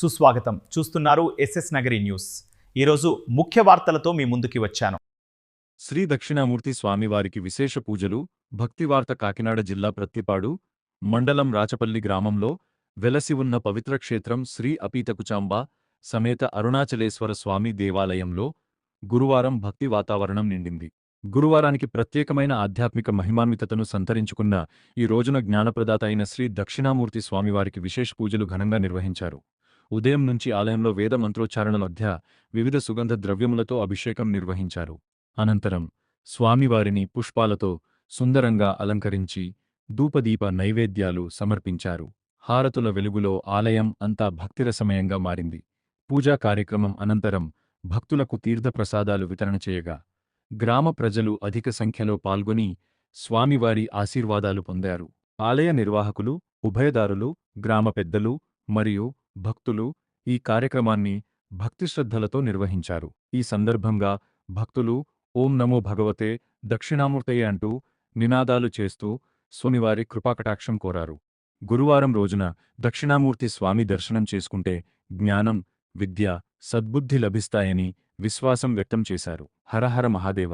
సుస్వాగతం. చూస్తున్నారు SS Nagari news. ఈరోజు ముఖ్య వార్తలతో మీ ముందుకి వచ్చాను. శ్రీ దక్షిణామూర్తి స్వామివారికి విశేష పూజలు భక్తివార్త కాకినాడ జిల్లా ప్రత్తిపాడు మండలం రాచపల్లి గ్రామంలో వెలసి ఉన్న పవిత్ర క్షేత్రం శ్రీ అపీతకుచాంబ సమేత అరుణాచలేశ్వర స్వామి దేవాలయంలో గురువారం భక్తి వాతావరణం నిండింది. గురువారానికి ప్రత్యేకమైన ఆధ్యాత్మిక మహిమాన్వితతను సంతరించుకున్న ఈ రోజున జ్ఞానప్రదాత అయిన శ్రీ దక్షిణామూర్తి స్వామివారికి విశేష పూజలు ఘనంగా నిర్వహించారు. ఉదయం నుంచి ఆలయంలో వేద మంత్రోచ్చారణల మధ్య వివిధ సుగంధ ద్రవ్యములతో అభిషేకం నిర్వహించారు. అనంతరం స్వామివారిని పుష్పాలతో సుందరంగా అలంకరించి ధూపదీప నైవేద్యాలు సమర్పించారు. హారతుల వెలుగులో ఆలయం అంతా భక్తిరసమయంగా మారింది. పూజా కార్యక్రమం అనంతరం భక్తులకు తీర్థప్రసాదాలు వితరణ చేయగా గ్రామ ప్రజలు అధిక సంఖ్యలో పాల్గొని స్వామివారి ఆశీర్వాదాలు పొందారు. ఆలయ నిర్వాహకులు ఉభయదారులు గ్రామ పెద్దలు మరియు భక్తులు ఈ కార్యక్రమాన్ని భక్తిశ్రద్ధలతో నిర్వహించారు. ఈ సందర్భంగా భక్తులు ఓం నమో భగవతే దక్షిణామూర్తయ్య అంటూ నినాదాలు చేస్తూ స్వామివారి కృపాకటాక్షం కోరారు. గురువారం రోజున దక్షిణామూర్తి స్వామి దర్శనం చేసుకుంటే జ్ఞానం విద్య సద్బుద్ధి లభిస్తాయని విశ్వాసం వ్యక్తం చేశారు. హరహర మహాదేవ!